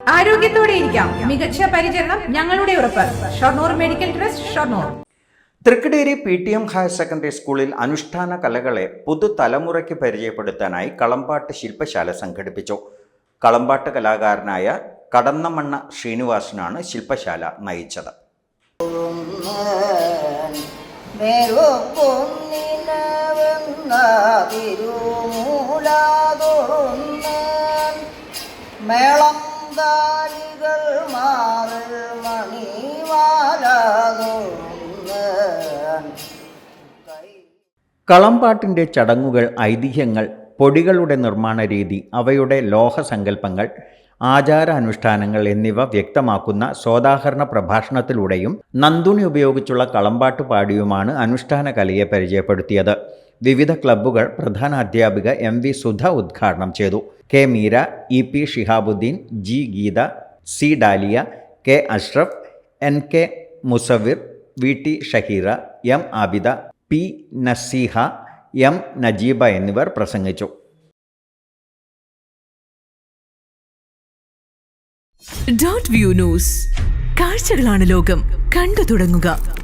ആരോഗ്യത്തോടെ ഇരിക്കാം. മികച്ച പരിചരണം ഞങ്ങളുടെ ഉറപ്പ്. Shoranur medical trust Shoranur. Thrikkaderi P T M higher secondary സ്കൂളിൽ അനുഷ്ഠാന കലകളെ പുതുതലമുറയ്ക്ക് പരിചയപ്പെടുത്താനായി കളമ്പാട്ട് ശില്പശാല സംഘടിപ്പിച്ചു. കളമ്പാട്ട് കലാകാരനായ കടന്നമണ്ണ ശ്രീനിവാസനാണ് ശില്പശാല നയിച്ചത്. മേളം കളമ്പാട്ടിന്റെ ചടങ്ങുകൾ ഐതിഹ്യങ്ങൾ പൊടികളുടെ നിർമ്മാണ രീതി അവയുടെ ലോഹസങ്കല്പങ്ങൾ ആചാരാനുഷ്ഠാനങ്ങൾ എന്നിവ വ്യക്തമാക്കുന്ന സോദാഹരണ പ്രഭാഷണത്തിലൂടെയും നന്ദുണി ഉപയോഗിച്ചുള്ള കളമ്പാട്ട് പാടിയുമാണ് അനുഷ്ഠാന കലയെ പരിചയപ്പെടുത്തിയത്. വിവിധ ക്ലബ്ബുകൾ പ്രധാന അധ്യാപിക എം വി സുധ ഉദ്ഘാടനം ചെയ്തു. K Meera E P Shihabuddin G Geetha C Dalia K Ashraf N K Musavir V T Shaheera M Abida P Naseeha M Najeeba എന്നിവർ പ്രസംഗിച്ചു. Dot view news. കാഴ്ചകളാണ് ലോകം. കണ്ടു തുടങ്ങുക.